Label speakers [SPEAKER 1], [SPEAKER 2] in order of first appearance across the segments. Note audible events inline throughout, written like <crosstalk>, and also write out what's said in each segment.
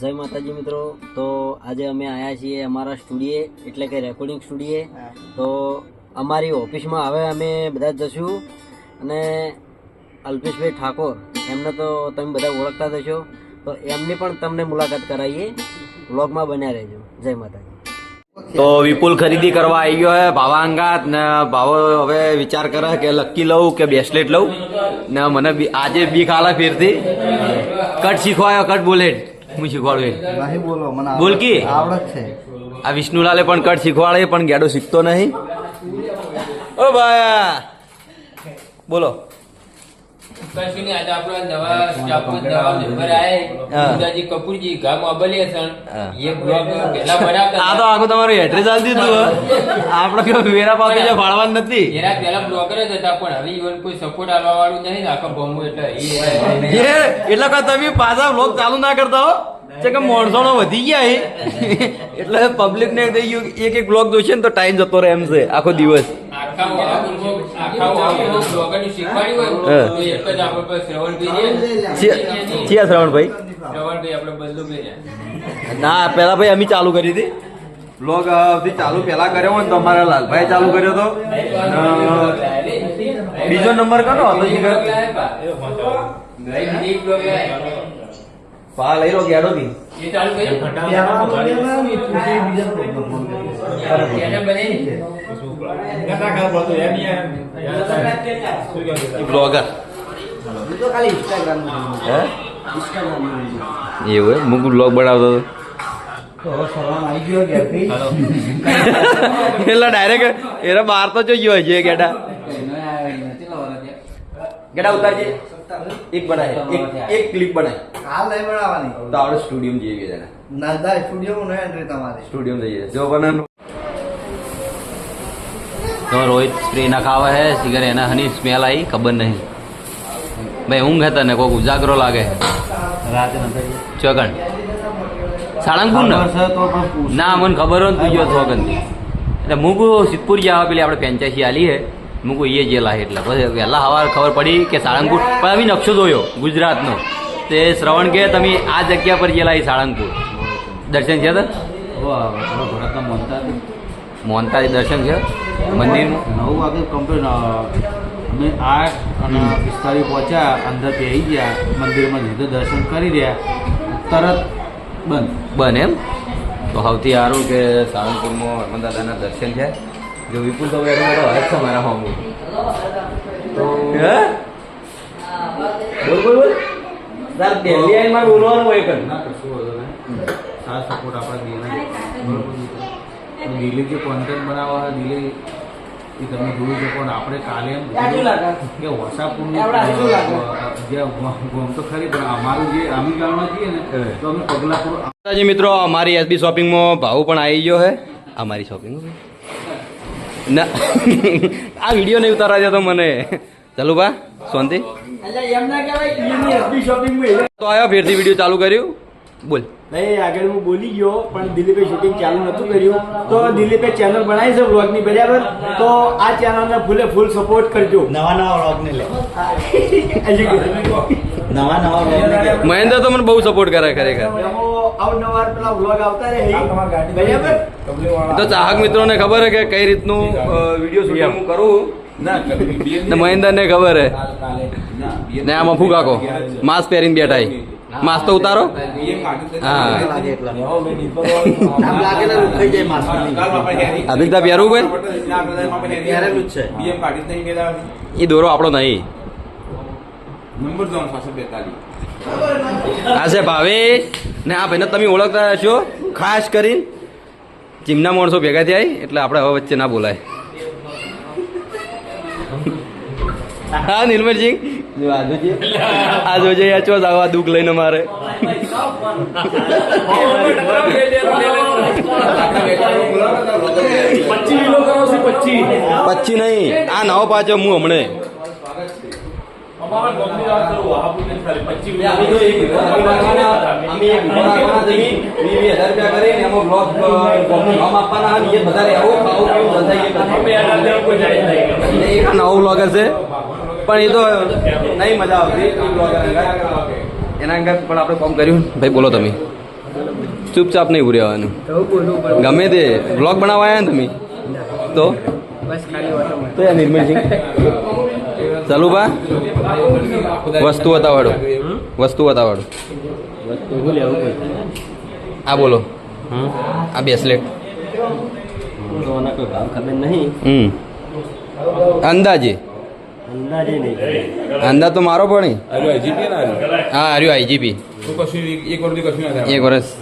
[SPEAKER 1] જય માતાજી મિત્રો. તો આજે અમે આવ્યા છીએ અમારા સ્ટુડિયે એટલે કે રેકોર્ડિંગ સ્ટુડિયે. તો અમારી ઓફિસમાં હવે અમે બધા જશું. અને અલ્પેશભાઈ ઠાકોર એમને તો તમે બધા ઓળખતા થશો તો એમની પણ તમને મુલાકાત કરાવીએ. વ્લોગમાં બન્યા રહેજો. જય માતાજી.
[SPEAKER 2] તો વિપુલ ખરીદી કરવા આવી ગયો હે ભાવાંગાત. ને ભાવો હવે વિચાર કરે કે લક્કી લઉં કે બ્રેસલેટ લઉં. ને મને આજે બીક આલા ફેરથી. કટ શીખવાયો કટ બુલેટ હું શીખવાડું
[SPEAKER 3] નહીં બોલો મને
[SPEAKER 2] બોલ કી.
[SPEAKER 3] છે.
[SPEAKER 2] આ વિષ્ણુલાલે પણ કટ શીખવાડે પણ ગેડો શીખતો નહીં. ઓ ભાઈ. બોલો.
[SPEAKER 4] કશું નહીં, આજે આપણો નવા નવા મેમ્બર આયા.
[SPEAKER 2] હા.
[SPEAKER 4] કપૂરજી, ગામ અબલિયા સણ. એ blog પહેલા બનાવતા
[SPEAKER 2] આ તો આખું તમારું એડ્રેસ આલી દીધું. આપણે કેવું વેરા પાકે જે ફાળવાનું નથી
[SPEAKER 4] એના પહેલા blogger જ હતા પણ હવે ઈવન કોઈ સપોર્ટ આલવા વાળું નહીં આખો બોમ્બો એટલે
[SPEAKER 2] એ એટલે કે તમે પાછા વ્લોગ ચાલુ ના કરતા હો કે માણસોનો વધી ગયા <laughs> એટલે પબ્લિક ને થઈ ગયું એક એક બ્લોગ જોશે ને તો ટાઈમ જતો રહે એમ છે આખો દિવસ
[SPEAKER 4] આખા શ્રવણભાઈ.
[SPEAKER 2] ના પેલા ભાઈ અમે ચાલુ કરી હતી. બ્લોગ ચાલુ પેલા કર્યો હોય ને તો અમારા લાલભાઈ ચાલુ કર્યો હતો બીજો નંબર કનો હતો પા. લઈ લો ગેડો થી
[SPEAKER 3] ને?
[SPEAKER 2] બ્લોગર.
[SPEAKER 3] હે.
[SPEAKER 2] એવું મુક બ્લોગ બનાવતો હતો?
[SPEAKER 3] તો હવે સવારમાં આવી ગયો ઘેરથી.
[SPEAKER 2] એટલે ડાયરેક્ટ એને બહાર તો જોઈ ગયો છે ગેડા. ગેડા ઉતારજે. એક બનાય. એક એક ક્લિપ બનાય.
[SPEAKER 3] હાલ નહીં બનાવવાની.
[SPEAKER 2] તો આપણે સ્ટુડિયમ જઈએ કે જણા
[SPEAKER 3] સ્ટુડિયો નહીં તમારે.
[SPEAKER 2] સ્ટુડિયો સ્ટુડિયમ જઈએ. જો બનાનું તો રોહિત સ્પ્રે નખાવે ખાવા હે સિગર એના હની સ્મેલ આવી ખબર નહીં ભાઈ ઊંઘ હતા ને કોઈક ઉજાગરો લાગે ચોગણ સાળંગપુર ને મને ખબર હોય ને તું ગયો ચોગન એટલે મૂકું સિદ્ધપુર જવા પેલી આપણે ફેન્ચાસી આલી હે મૂકું એ જેલા એટલે પછી વહેલા હવાર ખબર પડી કે સાળંગપુર પણ અમે નકશો જોયો ગુજરાતનો તે શ્રવણ કે તમે આ જગ્યા પર ગયેલા એ સાળંગપુર દર્શન છે તો મોહનતાજી દર્શન છે મંદિરનું
[SPEAKER 5] નવ વાગે કમ્પ્લેન અમે આઠ અને પિસ્તાલીસ પહોંચ્યા અંદર આવી ગયા મંદિરમાં લીધે દર્શન કરી રહ્યા તરત બંધ.
[SPEAKER 2] બને એમ? તો સૌથી સારું કે સાળંગપુરમાં હનુમાન દાદાના દર્શન છે જો વિપુલ તો એનો બેઠો હરે છે મારા હોમ. તો બોલ બોલ બોલ. તાર દિલ્હી આવીને મારે બોલવાનું હોય કર
[SPEAKER 5] ના? કશું વાંધો નહીં. સારા સપોર્ટ આપણા દિલે દિલ્હી જે કોન્ટેન્ટ બનાવવા દિલ્હી એ તમે જોયું છે પણ આપણે કાલે એમ કે વસાપુરનું જે ગોમ તો ખરી પણ અમારું જે આમી ગામમાં જઈએ ને તો અમે પગલાપુર
[SPEAKER 2] માતાજી મિત્રો અમારી એસબી શોપિંગમાં ભાવ પણ આવી ગયો હે અમારી શોપિંગ ના. <laughs> આ વીડિયો નહીં ઉતારવા દેતો મને. ચાલુ બા શાંતિ. તો આવ્યો ફેરથી વીડિયો ચાલુ કર્યું. બોલ.
[SPEAKER 6] નહીં આગળ હું બોલી ગયો પણ દિલીપે શૂટિંગ ચાલુ નતું કર્યું. તો દિલીપે ચેનલ બનાવી છે વ્લોગની બરાબર? તો આ ચેનલને ફૂલે ફૂલ સપોર્ટ કરજો.
[SPEAKER 3] નવા નવા vlog ને લે. નવા નવા વ્લોગ ને
[SPEAKER 2] મહેન્દ્ર તો મને બહુ સપોર્ટ કરે ખરેખર.
[SPEAKER 6] એમાં અવનવાર પેલા વ્લોગ આવતા રહે. બરાબર?
[SPEAKER 2] તો ચાહક મિત્રોને ખબર હે કે કઈ રીતનું વીડિયો શૂટિંગ હું. કરું? ને મહેન્દ્રને ખબર હે ને આમાં ફૂગાકો. માસ્ક પહેરીને બેઠા હે. માસ્ક તો ઉતારો. અભિકતા પહેરવું
[SPEAKER 3] છે.
[SPEAKER 2] એ દોરો આપણો નહીં આ છે ભાવેશ ને આ ભાઈને તમે ઓળખતા હશો ખાસ કરીને ચીમના માણસો ભેગા થયા એટલે આપણે હવે વચ્ચે ના બોલાય હા નિર્મલસિંહ જો આ જોજે. <laughs> આ જોજે યાર ચો આવા દુઃખ લઈને મારે. પચી નહીં. આ નવો પાછો હું હમણે. નવો બ્લોગર છે. પણ એ તો નહીં મજા આવતી. એના અંગત પણ આપણે કોમ કર્યું. ભાઈ બોલો તમે. ચૂપચાપ નહીં ઉભું રહેવાનું. ગમે તે બ્લોગ બનાવવા આવ્યા ને તમે? તો? તો યાર નિર્મલસિંહ ચાલુ બા વસ્તુ બતાવાડો વસ્તુ બતાવાડો આ બોલો. આ
[SPEAKER 7] બેસલેટ
[SPEAKER 2] હમ. અંદાજે.
[SPEAKER 7] અંદાજ
[SPEAKER 2] તો મારો પણ હા હાર્યું આઈજીપી
[SPEAKER 3] એક વર્ષથી કશું ના થાય.
[SPEAKER 2] એક વર્ષ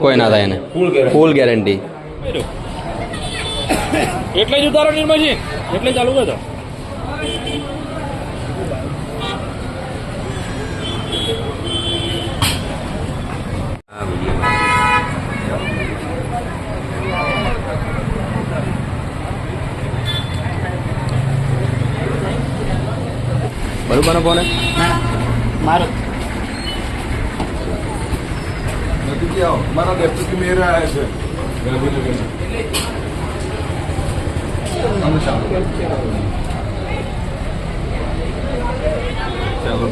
[SPEAKER 2] કોઈ ના થાય એને.
[SPEAKER 3] ફૂલ ગેરંટી <coughs> એટલે જ ઉતારો નિર્મલજી. એટલે ચાલુ કરતો
[SPEAKER 2] બરોબર કોને
[SPEAKER 6] મારો.
[SPEAKER 3] મારા ડેપ્યુટી મેયર આવ્યા છે. ચાલુ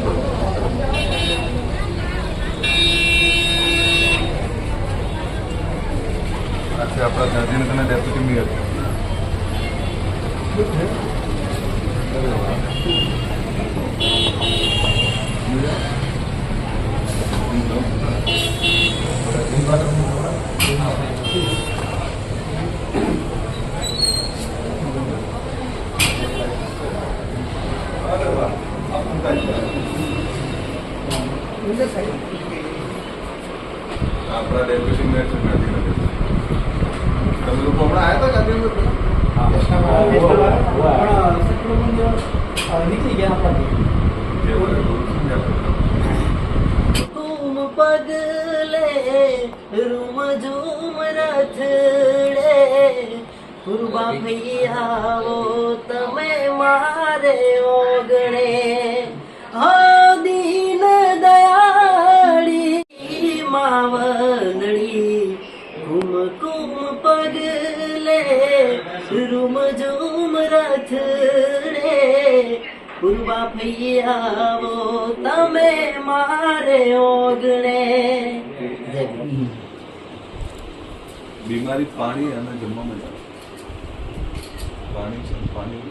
[SPEAKER 3] આપણા ગાંધીનગરના ડેપ્યુટી મેયર.
[SPEAKER 7] ભૈયાવો તમે મારે ઓગણે.
[SPEAKER 3] બીમારી પાણી અને જમવામાં. પાણી છે પાણી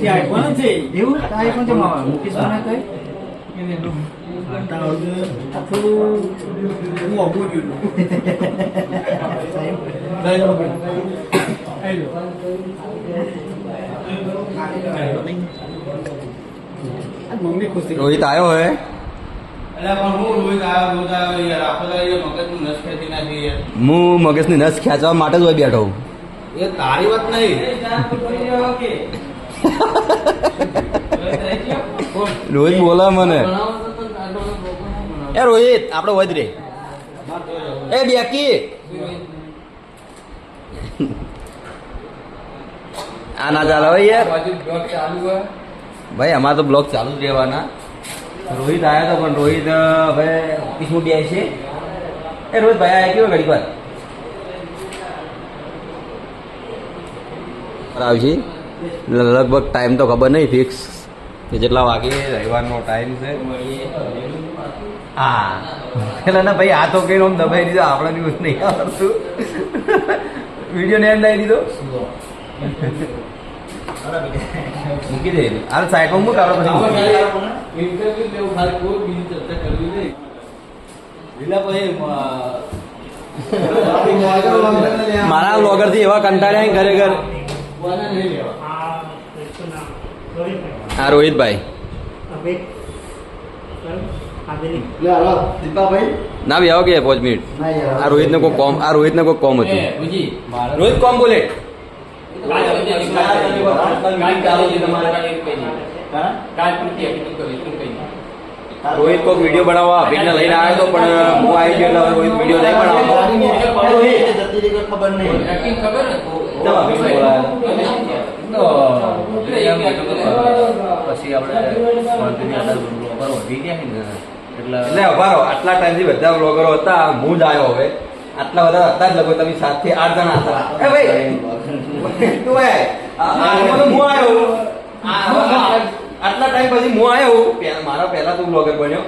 [SPEAKER 6] જે આઈફોન જ છે. એવું? આઈફોન છે મામા મુકેશ મને કઈ
[SPEAKER 2] રોહિત આવ્યો હે?
[SPEAKER 3] હું મગજની નસ
[SPEAKER 2] ખેંચવા માટે જ હોય બેઠો
[SPEAKER 3] એ તારી વાત નહીં. <laughs>
[SPEAKER 2] રોહિત બોલે મને. એ રોહિત આપણે વધ રે. એ બેકી. <laughs> આ ના ચાલે હોય યાર. ભાઈ અમારે તો બ્લોગ ચાલુ જ રહેવાના. રોહિત આવ્યા તો પણ રોહિત ભાઈ ઓફિસમાં બે છે. એ રોહિત ભાઈ આવ્યા કેવો ઘડી વાર? આવશે લગભગ ટાઈમ તો ખબર નહીં ફિક્સ કે જેટલા વાગે રવિવારનો ટાઈમ છે. હા. એટલે ના ભાઈ, આ તો કઈ આમ દબાઈ દીધો, આપણા દિવસ નહીં આવડતું. વીડિયો ને એમ લાવી દીધો? મૂકી દે. આ સાઈડમાં મૂક, આપણે પછી
[SPEAKER 5] ઇન્ટરવ્યુ લેવું ખાલી કોઈ બીજી ચર્ચા કરવી નહીં
[SPEAKER 2] મારા બ્લોગરથી એવા કંટાળ્યા ઘરે ખરેખર હા રોહિતભાઈ. ના ભાઈ આવો કે પાંચ મિનિટ.
[SPEAKER 6] આ રોહિત
[SPEAKER 2] આ રોહિતને કોઈ કોમ આ રોહિતને કોઈ કોમ હતું. રોહિત કોમ બોલે. રોહિત કોઈક વીડિયો બનાવવા અભિજને લઈને આવ્યો હતો પણ હું આવી ગયો એટલે રોહિત વીડિયો નહીં બનાવતો
[SPEAKER 6] ખબર નહીં.
[SPEAKER 3] પછી આપણે એટલે
[SPEAKER 2] અભારો આટલા ટાઈમથી બધા બ્લોગરો હતા હું જ આવ્યો હવે. આટલા બધા હતા જ લગભગ તમે સાતથી આઠ જણા હતા. એ ભાઈ તું ભાઈ આ- આ આમાં તો હું આવ્યો આ- આ- આટલા ટાઈમ પછી હું આવ્યો મારા પહેલા તું બ્લોગર બન્યો.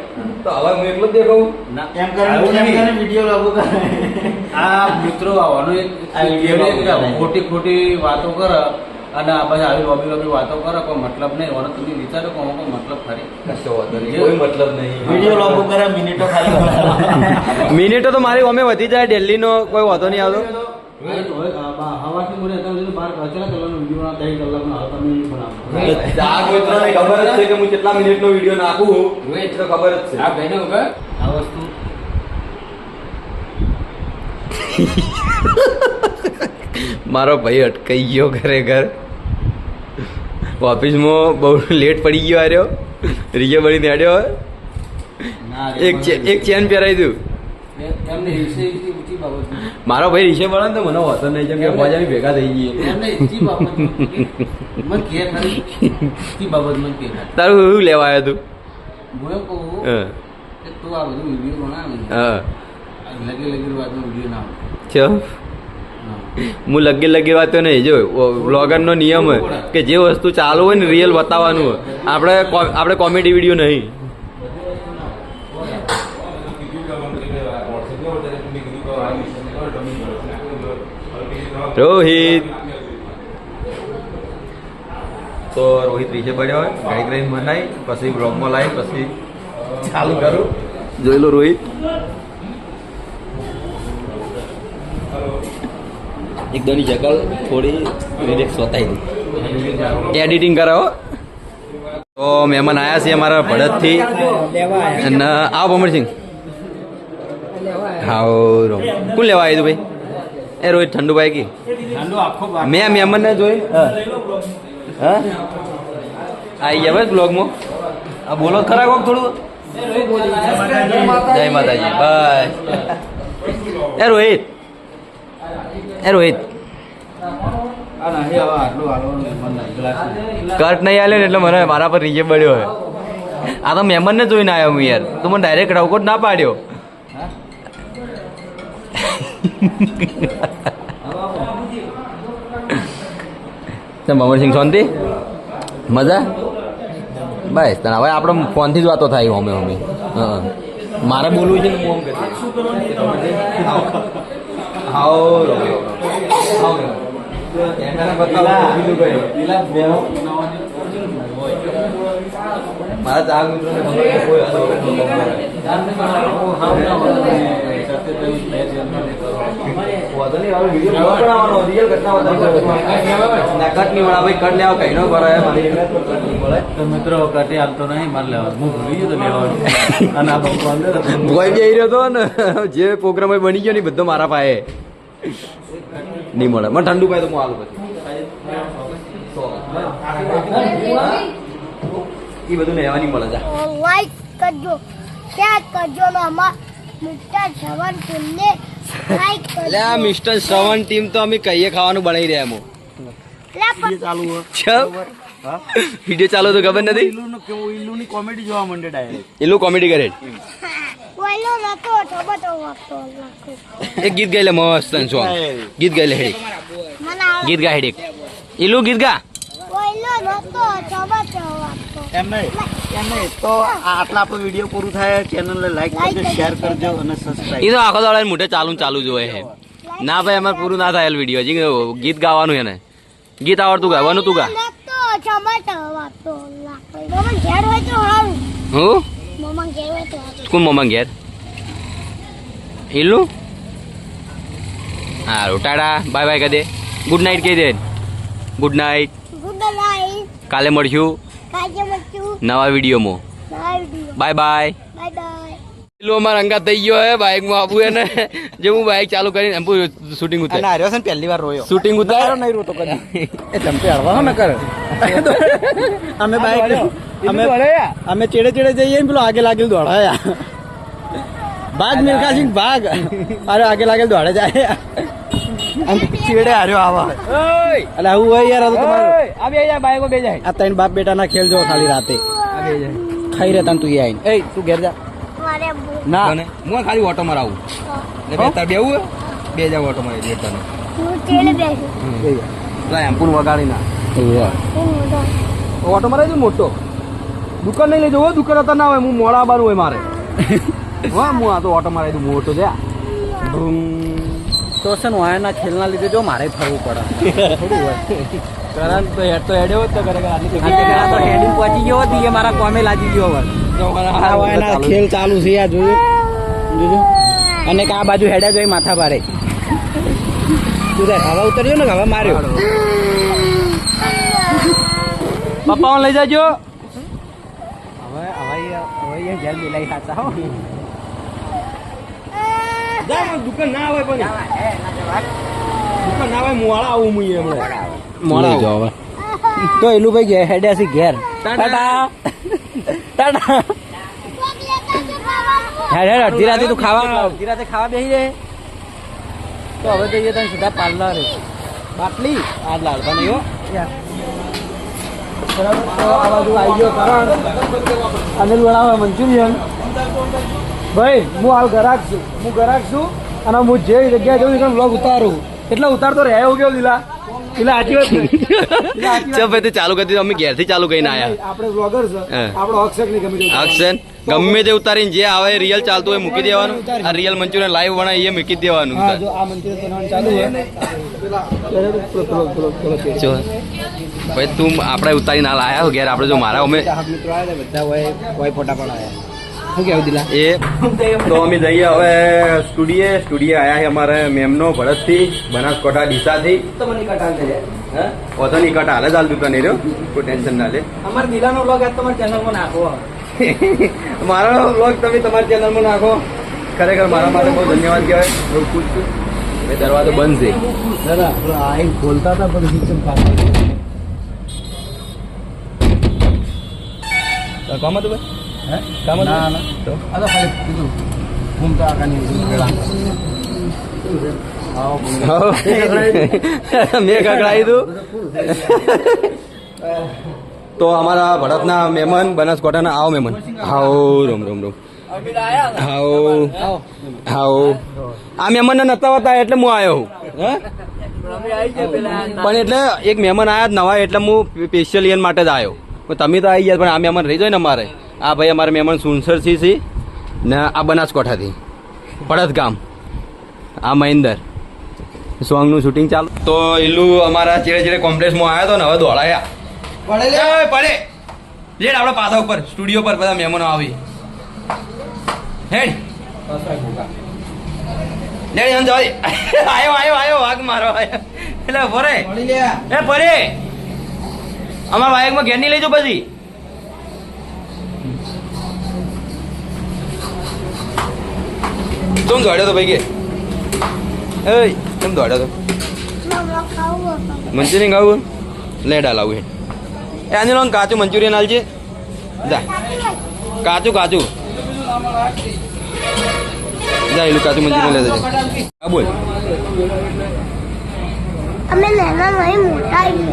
[SPEAKER 2] તો હવે હું એકલો જ દેખાઉં.
[SPEAKER 5] ના,
[SPEAKER 6] એમ કરે વીડિયો લાગુ કરે.
[SPEAKER 5] આ મિત્રો આવવાનું એક. ખોટી ખોટી વાતો કરે. અને આ પછી આવી લોબી લોબી વાતો કરો કોઈ મતલબ નહીં. અને તમે વિચારો કે કોઈ મતલબ ખરી.
[SPEAKER 2] કશો વાંધો નહીં. કોઈ મતલબ નહીં.
[SPEAKER 6] વિડિયો લોબો કરે મિનિટો ખાલી <laughs>
[SPEAKER 2] મિનિટો તો મારી ઓમે વધી જાય દિલ્હીનો કોઈ વાંધો નહીં આવતો.
[SPEAKER 5] હવાથી મને અત્યાર બાર કલાકનો વીડિયો ત્રણ કલાકનો હાલ તમે નહીં બનાવો.
[SPEAKER 2] મિત્રોને ખબર જ છે કે હું કેટલા મિનિટનો વીડિયો નાખું એ તો ખબર જ છે.
[SPEAKER 4] આ ભાઈને ઊભા
[SPEAKER 5] આ વસ્તુ. <laughs>
[SPEAKER 2] મારો ભાઈ અટકાઈ ગયો ઘરે ઘર. ઓફિસમાં બહુ લેટ પડી ગયો આર્યો રીગે બળી
[SPEAKER 5] આડ્યો
[SPEAKER 2] એક એક ચેન પહેરાવી દઉં. મારો ભાઈ રીશે બળે તો મને હોતો નહીં કેમ કે ભોજાની ભેગા થઈ ગઈ. તારું શું લેવા આવ્યો તું?
[SPEAKER 5] હું લગે લગી વાતનો વીડિયો ના હા.
[SPEAKER 2] લગે લગે વાતો નહીં. જો બ્લોગરનો નિયમ હોય કે જે વસ્તુ ચાલુ હોય ને રિયલ બતાવવાનું હોય. આપણે આપણે કોમેડી વીડિયો નહીં. રોહિત. તો રોહિત નીચે પડ્યો હોય ગાડી કરીને મનાઈ પછી બ્લોગમાં લાવી પછી ચાલુ કરું. જોઈ લો રોહિત. એકદમની જગલ થોડી રિલેક્સ બતાવી દઈ એડિટિંગ કરાવો. તો મહેમાન આવ્યા છે અમારા ભડતથી અને આવો ભમરસિંહ રો. કોણ લેવા આવ્યું ભાઈ? એ રોહિત
[SPEAKER 6] ઠંડુ ભાઈ કી.
[SPEAKER 2] મેં મહેમાનને જોઈ. હા. આવી ગયા ભાઈ બ્લોગમાં બોલો ખરા કોક થોડું? જય માતાજી. બાય એ રોહિત. એ રોહિત. કટ નહીં આલે એટલે મને મારા પર રીજે પડ્યો હોય આ તો મહેમાનને જોઈને આવ્યો હું યાર. તું મને ડાયરેક્ટ રવકોટ ના પાડ્યો. મમરસિંહ શાંતિ? મજા? બસ, તને હવે આપણે ફોનથી જ વાતો થાય હોમે હા. મારે બોલવું છે ને હું આમ આવો આવો કેમેરા બતાવો બીજું કઈ.
[SPEAKER 6] પેલા બે
[SPEAKER 2] મારા ચાર કોઈ. ના, કટ નહીં મળે, ભાઈ, કટ લેવા કઈનો કરે, મારી મળે.
[SPEAKER 5] તો મિત્રો કટી આપતો નહીં મારે લેવાનું. હું ભૂલી ગયો તો લેવાનું. અને આ બંકો અંદર હતો.
[SPEAKER 2] ભોય રહ્યો હતો ને જે પ્રોગ્રામ બની ગયો ને બધો મારા પાસે નહીં મળે. મને ઠંડુ પાય તો હું આલું પછી. એ બધું લેવા નહીં મળે જા.
[SPEAKER 8] લાઈક કરજો શેર કરજો ને અમાર મિસ્ટર ટીમ ને લાઈક કરજો.
[SPEAKER 2] મિસ્ટર શ્રવણ ટીમ તો અમે કહીએ ખાવાનું બનાવી રહ્યા એમ.
[SPEAKER 6] ચાલુ હોય.
[SPEAKER 2] વીડિયો ચાલુ તો ખબર નથી?
[SPEAKER 6] કેવું કોમેડી જોવા માંડે ડાયરેક્ટ
[SPEAKER 2] એલું કોમેડી કરે.
[SPEAKER 8] નતો વાગતો
[SPEAKER 2] એક ગીત ગાઈ લે મસ્ત સોંગ. ગીત ગાઈ લે હેડી ગીત ગા હેડી એલું ગીત ગા?
[SPEAKER 8] નતો વાગતો
[SPEAKER 6] એમ નહીં. તો આટલા આપણો વીડિયો પૂરું થાય ચેનલને લાઈક કરજો શેર કરજો અને સબસ્ક્રાઈબ
[SPEAKER 2] એ તો આખો દાડો મોઢે ચાલુ ને ચાલુ જ છે. ના ભાઈ અમારે પૂરું ના થાય વીડિયો. હજી ગીત ગાવાનું એને. ગીત આવડતું ગાવાનું તું ગા.
[SPEAKER 8] નતો ટોમેટો વાગતો લાખો ઘેર? હોય તો હારું
[SPEAKER 2] હું
[SPEAKER 8] મમ્મા ઘેર હોય તો
[SPEAKER 2] કોણ મમ્મા ઘેર એલું હારું ટાટા બાય બાય કહી દે ગુડ નાઇટ કહી દે ગુડ નાઇટ
[SPEAKER 8] ગુડ
[SPEAKER 2] કાલે મળશું. નવા વિડીયોમાં.
[SPEAKER 8] બાય
[SPEAKER 2] બાય અમારા અંગા થઈ ગયો હે બાઇકમાં આપવું એને. જે હું બાઇક ચાલુ કરીને એમ શૂટિંગ ઉતાર.
[SPEAKER 6] આર્યો છે ને પહેલી વાર રોયો.
[SPEAKER 2] શૂટિંગ ઉતાર્યો
[SPEAKER 6] નહીં રોતો કદી એ ચમચે હળવાનો ન કરે અમે બાઇક અમે અમે ચેડે ચેડે જઈએ ને પેલો આગે લાગેલ દોડાયા. ભાગ મિલ્ખા સિંહ ભાગ. અરે આગે લાગેલ દોડે જાય. ચેડે હાર્યો આવા. એટલે આવું હોય યાર આ બે જાય. આ ત્રણ બાપ બેટાના ખેલ જો ખાલી રાતે. ખાઈ રહેતા ને તું આવીને એ તું ઘેર જા.
[SPEAKER 8] મારે
[SPEAKER 6] ના.
[SPEAKER 2] હું ખાલી ઓટો મરાવું એટલે બે તાર બેવું બે જાવ ઓટો મારી દે તને
[SPEAKER 8] હું ચેડે બેસું
[SPEAKER 2] લાય એમ પૂન વગાડી ના.
[SPEAKER 8] ઓટો મોટો
[SPEAKER 2] ઓટો મોટો. દુકાન નહીં લઈ જવો દુકાન હતા ના હોય હું મોડા આવવાનું હોય મારે. હા. હું આ તો ઓટો દઉં મોટો છે
[SPEAKER 6] તો છે ને વાયાના ખેલના લીધે જો મારે ફરવું પડે. કરણ તો હેડ તો હેડ્યો જ તો કરે આટલી તો પહોંચી ગયો હતી એ મારા કોમે લાગી ગયો હવે ખેલ ચાલુ છે આ જોયું જોજો. અને કે આ બાજુ હેડા જોઈ માથા પાડે હવા ઉતર્યો ને હવા માર્યો? પપ્પા લઈ જાજો. હવે હવે હવે ઘેર મિલાઈ ખાતા હો.
[SPEAKER 2] દુકાન ના આવે પણ. દુકાન ના આવે મોડા આવું હું એમણે
[SPEAKER 6] મોડા જો હવે. તો એલું ભાઈ હેડ્યા છે ઘેર. ટાટા. ટાટા હેડ હેડ અડધી રાતે તું ખાવા અડધી રાતે ખાવા બેસી રે. તો હવે જઈએ તને સીધા પાર્લર. બાટલી? આ લાડવા નહીં હો. બરાબર તો આ બાજુ આવી ગયો કરણ. અનિલ બનાવે મંચુરિયન. ભાઈ હું હાલ ગરાક છું. હું ગરાક છું અને હું જે જગ્યાએ જઉં બ્લોગ ઉતારું. એટલે ઉતારતો રહે એવું કેવું લીલા?
[SPEAKER 2] ભાઈ તે ચાલુ કરી દીધું. અમે ઘેરથી ચાલુ કરીને આયા.
[SPEAKER 6] આપણે બ્લોગર છે. આપણો હક છે ગમે તે
[SPEAKER 2] ગમે તે ઉતારીને જે આવે રિયલ ચાલતું હોય મૂકી દેવાનું. આ રિયલ મંચુરિયન લાઈવ બનાવી એ મૂકી દેવાનું. ભાઈ તું આપણે ઉતારીને હાલ આયા હો ઘેર. આપણે જો મારા અમે
[SPEAKER 6] બધા હોય ફોટા પણ આવ્યા શું કેવું દિલા?
[SPEAKER 2] એ તો અમે જઈએ હવે સ્ટુડિયે સ્ટુડિયે આયા છે અમારે મેમનો ભરતથી બનાસકાંઠા ડીસાથી.
[SPEAKER 6] તમને કટાણ થઈ જાય
[SPEAKER 2] ઓથોની કટ હાલે ચાલતું તને રહ્યો? કોઈ ટેન્શન ના લે.
[SPEAKER 6] અમારા દિલાનો બ્લોગ આજ તમારી ચેનલમાં નાખો
[SPEAKER 2] મારો તમે તમારી ચેનલમાં નાખો. ખરેખર મારા માટે બહુ ધન્યવાદ કહેવાય. બહુ ખુશ છું. એ દરવાજો બંધ છે.
[SPEAKER 6] આઈ હતા પણ
[SPEAKER 2] કામ હતું ભાઈ? મેં કકડાઈ દઉં તો અમારા ભરતના મહેમાન બનાસકાંઠાના આવો મહેમાન હાઓ રોમ રોમ રોમ હાઉ હાઉ આ મહેમાનને નતા હોતા એટલે હું આવ્યો? પણ એટલે એક મહેમાન આયા જ નવા એટલે હું સ્પેશિયલ એન માટે જ આવ્યો પણ તમે તો આવી ગયા પણ આ મહેમાન રહી જાય ને અમારે આ ભાઈ અમારા મહેમાન સુનસરસિંહ છે ને આ બનાસકોઠાથી. પડદ ગામ. આ મહેન્દર. સોંગનું શૂટિંગ ચાલુ. તો એલું અમારા ચેડે ચેડે કોમ્પ્લેક્સમાં આવ્યા હતો ને હવે દોડાયા. પડે પડે. લેટ આપણે પાછા ઉપર સ્ટુડિયો પર બધા મહેમાનો આવી. હેડ. લેડ એમ જવા આયો આયો આયો વાઘ મારો એટલે ફરે. એ ફરે. અમારા બાઇકમાં ઘેર નહીં લેજો પછી. તું દોડ્યો તો ભાઈ કે એ કેમ દોડ્યો તો મંચુરિયન ખાવું લે ડાલ આવું એ આની લોન કાચું મંચુરિયન આલજે જા કાચું કાચું જા એલું કાચું મંચુરિયન લેતા જા હા બોલ
[SPEAKER 8] અમે નાના નહીં મોટા અમે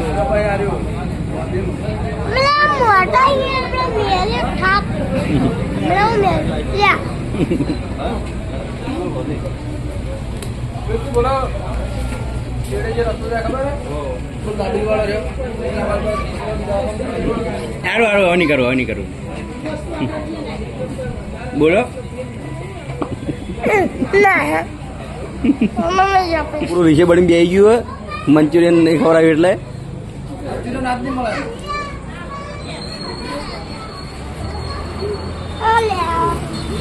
[SPEAKER 8] મોટા એટલે મેલે થાક મેલે લ્યા.
[SPEAKER 2] હારું હારું, હવે કરું, હવે નહીં કરું. બોલો. પૂરું વિશે બળીને બે ગયું મંચુરિયન નહીં ખવડાવ્યું એટલે.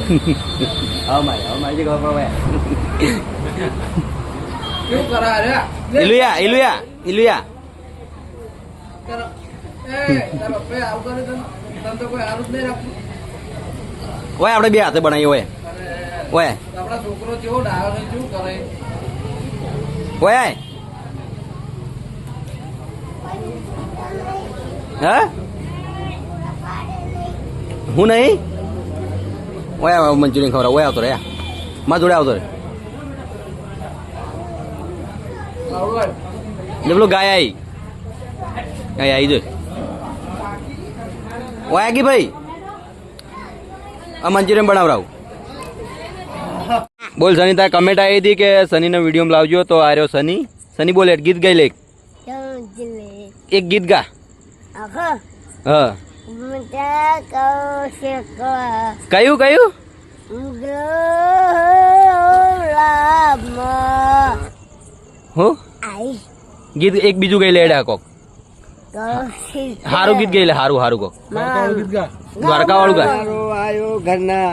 [SPEAKER 6] હા મારે હવે મારી ખબર પડે
[SPEAKER 2] ઇલુયા ઇલુયા ઇલુયા ઓય આપણે બે હાથે બનાવીએ ઓય ઓય ઓય હા હું નહીં ઓય મંચુરિયન ખવડાવ ઓય આવતો રે માં જોડે આવતો રે ને પેલો ગાય આવી ગાય આવી જોઈ ઓય ગી ભાઈ આ મંચુરિયન બનાવરાવ બોલ સની તારે કમેન્ટ આવી હતી કે સનીનો વીડિયો લાવજો તો આ રહ્યો સની સની બોલે ગીત ગાઈ લે એક. ગીત ગા હા કયું કયું? હું? ગીત એક બીજું ગઈ લે કોક. હારું ગીત ગઈ લે, હારું હારું કોક. દ્વારકા વાળું ગા
[SPEAKER 6] આયો ઘરના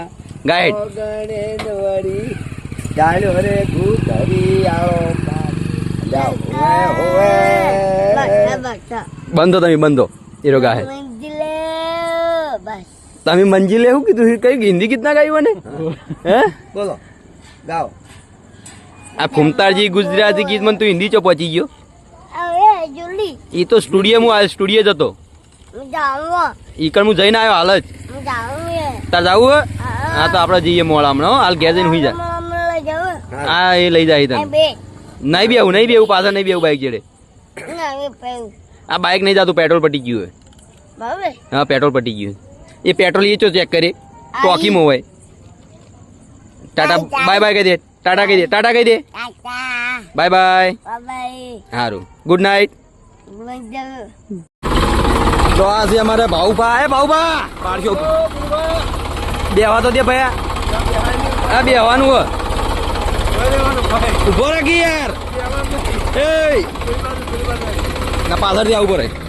[SPEAKER 2] ગાઈડ
[SPEAKER 6] ગણે વળી ચાલ્યો રે ઘૂતરી આવો
[SPEAKER 2] બંધો તમે, બંધો. એરો ગા હે
[SPEAKER 8] મંજલે બસ
[SPEAKER 2] તમે મંજિલે શું કીધું કઈ હિન્દી ગીત ના ગાયું મને હે
[SPEAKER 6] બોલો ગાઓ
[SPEAKER 2] આ ફૂમતારજી ગુજરાતી ગીત મને તું હિન્દી ચો પહોંચી ગયો
[SPEAKER 8] હવે જલ્દી
[SPEAKER 2] એ તો સ્ટુડિયો હું આ સ્ટુડિયો જતો
[SPEAKER 8] હું જાઉં
[SPEAKER 2] ઈ કણ હું જઈને આવ્યો હાલ જ
[SPEAKER 8] હું જાઉં એ
[SPEAKER 2] તાર જાવું હે હા તો આપણે જઈએ મોડા હમણાં હો. હાલ ઘેર જઈને હુઈ જા
[SPEAKER 8] હમણાં લઈ જાઉં
[SPEAKER 2] હા એ લઈ જાય
[SPEAKER 8] એ
[SPEAKER 2] તને
[SPEAKER 8] બે
[SPEAKER 2] નહીં બી આવું નહીં બી આવું પાછળ નહીં બી આવું બાઈક જેડે
[SPEAKER 8] ના એ પેલું
[SPEAKER 2] આ બાઈક નહીં જાતું પેટ્રોલ પટી ગયું હે
[SPEAKER 8] બાબે
[SPEAKER 2] હા પેટ્રોલ પટી ગયું. એ પેટ્રોલ એ ચો ચેક કરે? ટોકીમાં હોય ટાટા બાય બાય કહી દે. ટાટા કહી દે ટાટા કહી દે. Bye bye. સારું ગુડ નાઇટ તો આ છે અમારે ભાઉભા. એ ભાઉભા. પાડશો બેવા તો દે ભયા. આ બેવાનું હો. ઊભો રાખી યાર. એ ના પાછળથી આવું પડે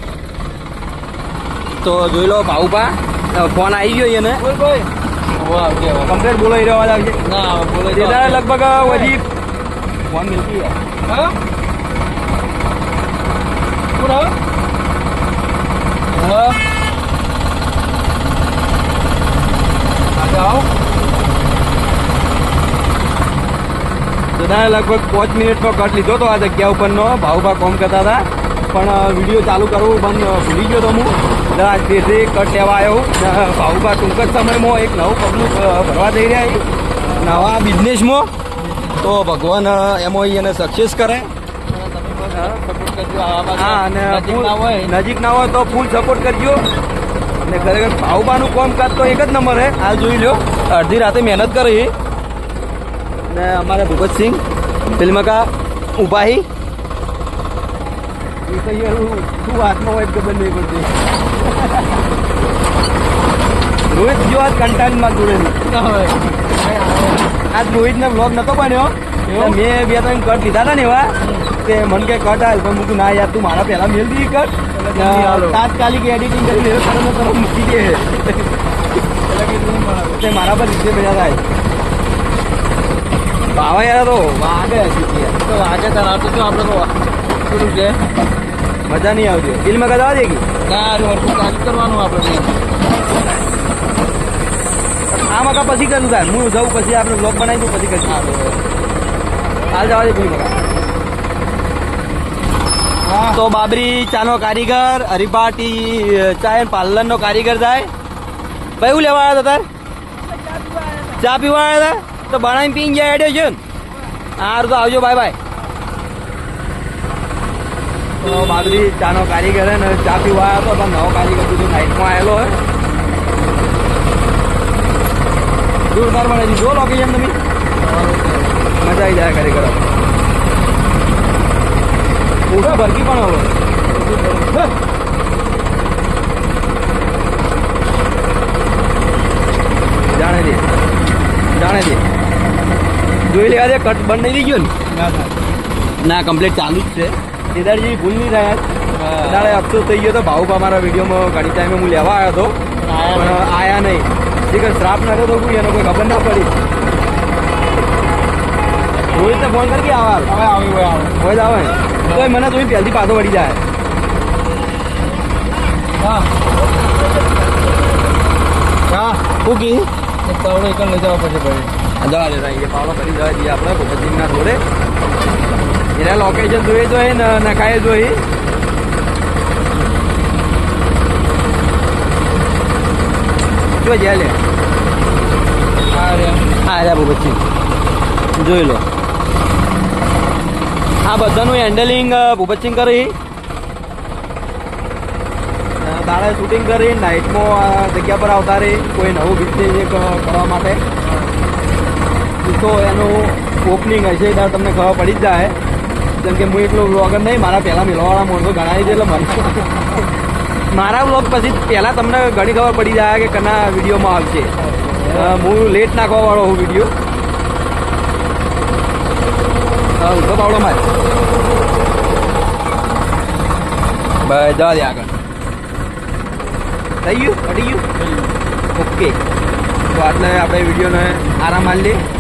[SPEAKER 2] તો જોઈ લો ભાઉભા ફોન આવી ગયો એને. કમ્પ્લેટ બોલાવી રહ્યો અવાજ આવશે ના લગભગ હજી ફોન મિલતી હા? દાદાએ લગભગ પાંચ મિનિટનો કટ લીધો તો આ જગ્યા ઉપરનો ભાવભા કોમ કરતા હતા. પણ વીડિયો ચાલુ કરવું બંધ ભૂલી ગયો તો હું. જે કટ લેવા આવ્યો ભાવભા ટૂંક જ સમયમાં એક નવું પગલું ભરવા જઈ રહ્યા છે. નવા બિઝનેસમાં. તો ભગવાન એમાં એને સક્સેસ કરે. હા, અને નજીક ના હોય તો ફૂલ સપોર્ટ કરજો. અને ખરેખર કોમ કાજ તો એક જ નંબર હે. હાલ જોઈ લ્યો. અડધી રાતે મહેનત કરી. ને અમારે ભૂપતસિંહ ફિલ્મ કા ઉપાહી. એ તો યાર હું શું હાથમાં હોય ખબર નહીં પડતી. <laughs> રોહિત જો આજ કંટાળીમાં જોડે આજ રોહિતને બ્લોગ નતો બન્યો મેં બે ત્રણ કટ લીધા હતા ને એવા. તે મને કે કટ આલ પણ મૂકું ના યાર તું મારા પહેલા મેલ દીધી કટ તાત્કાલિક એડિટિંગ કરી લેવો તરત ને મૂકી દે. તે મારા પર લીધે બધા થાય. ભાવા યાર તો વાગે હજી તો વાગે તારા. તો આપણે તો શું છે મજા નહીં આવતી. ફિલ્મ કદા દે કે ના વર્કું કરવાનું આપણે આ મકા પછી કરું સાહેબ. હું જઉં પછી આપણે બ્લોગ બનાવી દઉં પછી કરશું. હાલ જવા દે ફિલ્મ તો બાબરી ચાનો કારીગર હરિપાટી ચા પાર્લર નો કારીગર થાય ભાઈ હું લેવા આવ્યા હતા તાર? ચા પીવા આવ્યા હતા? તો બનાવીને પીને ગયા એડ્યો છે ને? હારું તો આવજો બાય બાય. તો બાબરી ચાનો કારીગર ને ચા પીવા આવ્યો હતો પણ નવો કારીગર બીજો નાઇટમાં આવેલો હોય જોરદાર મળે જો લોકેશન તમે. મજા આવી જાય કારીગર. ઓછા ભરકી પણ હવે. જાણે દે જાણે દે જોઈ લેવા દે કટ બંધ નહીં થઈ ગયો ને? ના કમ્પ્લીટ ચાલુ જ છે. કેદારજી ભૂલ નહીં થાય. દાડે અફસોસ થઈ ગયો તો ભાવ મારા વિડીયોમાં ઘણી ટાઈમે હું લેવા આવ્યો હતો. પણ આયા નહીં. જે શ્રાપ નાખ્યો તો કોઈ એનો કોઈ ખબર ના પડી. રોહિતને ફોન કરી આવા. હવે આવી હોય આવે. હોય જ આવે તો મને તો પહેલથી પાછો વળી જાય. હા. હા. હું કી? પાવડો એક લઈ જવા પડશે ભાઈ. જવા દે એ પાવડો કરી જવા દઈએ આપણે ભૂપતસિંહના જોડે. એના લોકેશન જોઈએ તો એ નખાય જોઈ જો જ્યાં હા, રે ભૂપતસિંહ જોઈ લો. આ બધાનું હેન્ડલિંગ ભૂપતસિંહ કરી. દાડે શૂટિંગ કરી નાઇટમાં જગ્યા પર આવતા રહી, કોઈ નવું બિઝનેસ કરવા માટે. તો એનું ઓપનિંગ હશે ત્યારે તમને ખબર પડી જ જાય જેમ કે હું એકલો વ્લોગર નહીં મારા પહેલાં મેળવાવાળા માણસો ઘણા છે એટલે મને મારા વ્લોગ પછી પહેલાં તમને ઘણી ખબર પડી જાય કે કના વિડીયોમાં આવશે. હું લેટ નાખવાવાળો હું વીડિયો ઉધો પાવડો મારે. બસ જવા દે આગળ. થઈ ગયું? પટી ગયું. ઓકે. તો આટલે આપણે વિડીયોને આરામ આલી લઈએ.